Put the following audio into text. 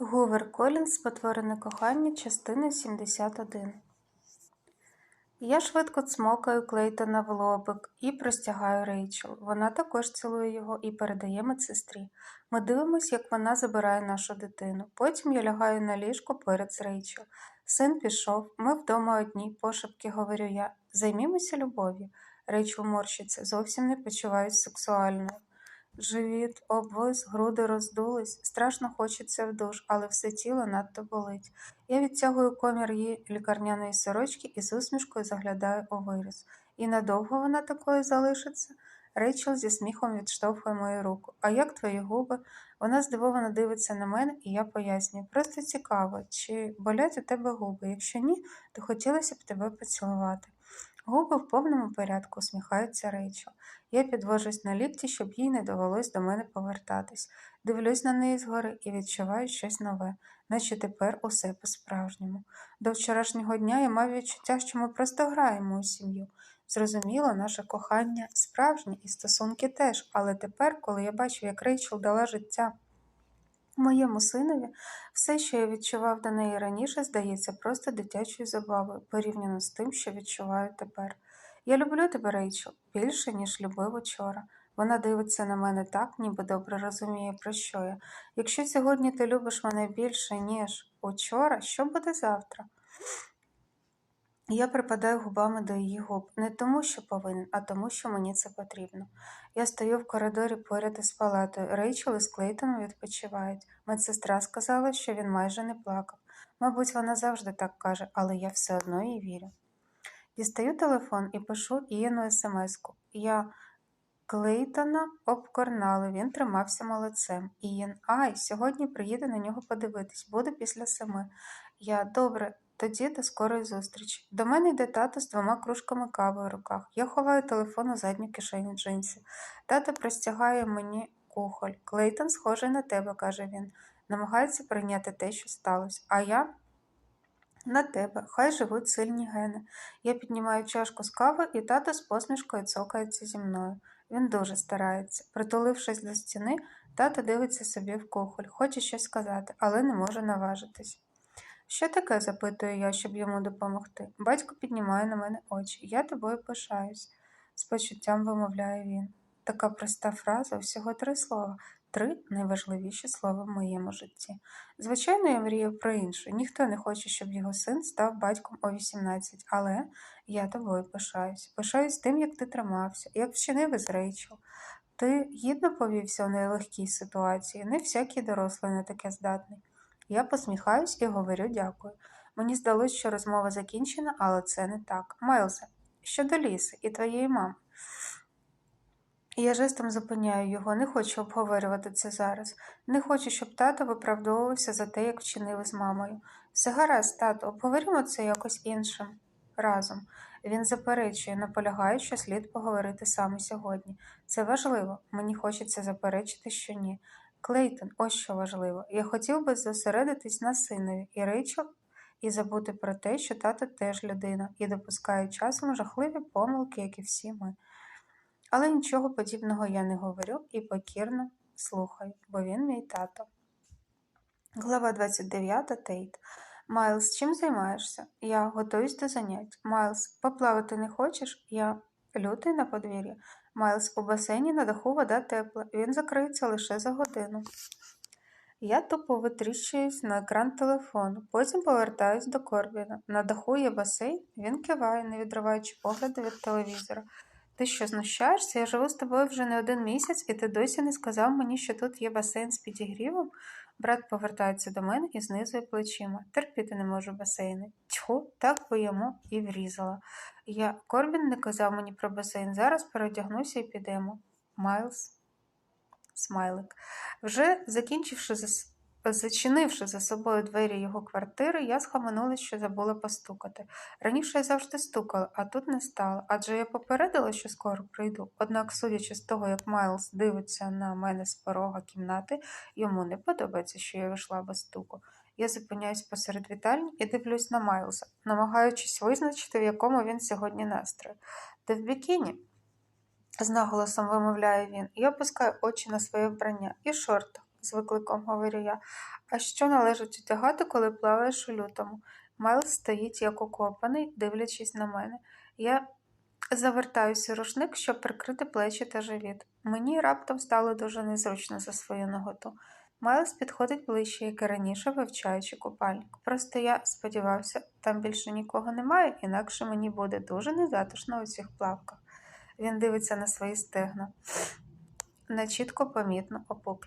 Гувер Колінс Спотворене кохання, частина 71 Я швидко цмокаю Клейтона в лобик і простягаю Рейчел. Вона також цілує його і передає медсестрі. Ми дивимося, як вона забирає нашу дитину. Потім я лягаю на ліжко перед з Рейчел. Син пішов, ми вдома одні, пошепки говорю я. Займімося любов'ю. Рейчел морщиться, зовсім не почуваюсь сексуальною. Живіт обвис, груди роздулись, страшно хочеться в душ, але все тіло надто болить. Я відтягую комір її лікарняної сорочки і з усмішкою заглядаю у виріз. І надовго вона такою залишиться? Рейчел зі сміхом відштовхує мою руку. А як твої губи? Вона здивовано дивиться на мене, і я пояснюю. Просто цікаво, чи болять у тебе губи? Якщо ні, то хотілося б тебе поцілувати. Губи в повному порядку, усміхається Рейчел. Я підвожусь на лікті, щоб їй не довелось до мене повертатись. Дивлюсь на неї згори і відчуваю щось нове, наче тепер усе по-справжньому. До вчорашнього дня я мав відчуття, що ми просто граємо у сім'ю. Зрозуміло, наше кохання справжнє і стосунки теж, але тепер, коли я бачу, як Рейчел дала життя моєму синові, все, що я відчував до неї раніше, здається просто дитячою забавою, порівняно з тим, що відчуваю тепер. Я люблю тебе, Рейчел, більше, ніж любив учора. Вона дивиться на мене так, ніби добре розуміє, про що я. Якщо сьогодні ти любиш мене більше, ніж учора, що буде завтра? Я припадаю губами до її губ, не тому, що повинен, а тому, що мені це потрібно. Я стою в коридорі поряд із палатою. Рейчел із Клейтоном відпочивають. Медсестра сказала, що він майже не плакав. Мабуть, вона завжди так каже, але я все одно їй вірю. Дістаю телефон і пишу Ієну смс-ку. Я Клейтона обкорнали, він тримався молодцем. Ієн, ай, сьогодні приїде на нього подивитись, буде після семи. Я добре, тоді до скорої зустрічі. До мене йде тато з двома кружками кави в руках. Я ховаю телефон у задню кишеню джинсів. Тато простягає мені кухоль. Клейтон схожий на тебе, каже він. Намагається прийняти те, що сталося. А я на тебе, хай живуть сильні гени. Я піднімаю чашку з кави, і тато з посмішкою цокається зі мною. Він дуже старається. Притулившись до стіни, тато дивиться собі в кухоль, хоче щось сказати, але не може наважитись. Що таке? запитую я, щоб йому допомогти. Батько піднімає на мене очі. Я тобою пишаюсь, з почуттям вимовляє він. Така проста фраза, всього три слова, три найважливіші слова в моєму житті. Звичайно, я мрію про інше. Ніхто не хоче, щоб його син став батьком о 18, але я тобою пишаюсь. Пишаюсь тим, як ти тримався, як вчинив із Рейчел. Ти гідно повівся у нелегкій ситуації, не всякий дорослий на таке здатний. Я посміхаюсь і говорю дякую. Мені здалося, що розмова закінчена, але це не так. Майлзе, щодо ліси і твоєї мами. Я жестом зупиняю його, не хочу обговорювати це зараз. Не хочу, щоб тато виправдовувався за те, як вчинили з мамою. Все гаразд, тато, обговоримо це якось іншим разом. Він заперечує, наполягає, що слід поговорити саме сьогодні. Це важливо, мені хочеться заперечити, що ні. Клейтон, ось що важливо. Я хотів би зосередитись на синові і Рейчел і забути про те, що тато теж людина, і допускає часом жахливі помилки, як і всі ми. Але нічого подібного я не говорю і покірно слухаю, бо він мій тато. Глава 29 Тейт. Майлз, чим займаєшся? Я готуюсь до занять. Майлз, поплавати не хочеш? Я лютий на подвір'ї. Майлз у басейні на даху вода тепла, він закриється лише за годину. Я тупо витріщуюсь на екран телефону, потім повертаюсь до Корбіна. На даху є басейн, він киває, не відриваючи погляду від телевізора. Ти що, знущаєшся? Я живу з тобою вже не один місяць, і ти досі не сказав мені, що тут є басейн з підігрівом? Брат повертається до мене і знизує плечима. Терпіти не можу басейни. Тьху, так би йому і врізала. Я Корбін не казав мені про басейн. Зараз переодягнуся і підемо. Майлз. Смайлик. Вже закінчивши за Зачинивши за собою двері його квартири, я схаменулась, що забула постукати. Раніше я завжди стукала, а тут не стала, адже я попередила, що скоро прийду. Однак, судячи з того, як Майлз дивиться на мене з порога кімнати, йому не подобається, що я вийшла без стуку. Я зупиняюсь посеред вітальні і дивлюсь на Майлза, намагаючись визначити, в якому він сьогодні настрою. Ти в бікіні? з наголосом вимовляє він, і опускаю очі на своє вбрання і шортах. З викликом говорю я. А що належить одягати, коли плаваєш у лютому? Майлз стоїть як укопаний, дивлячись на мене. Я завертаюся рушник, щоб прикрити плечі та живіт. Мені раптом стало дуже незручно за свою ноготу. Майлз підходить ближче, як і раніше, вивчаючи купальник. Просто я сподівався, там більше нікого немає, інакше мені буде дуже незатишно у цих плавках. Він дивиться на свої стегна. На чітко помітно опуклі.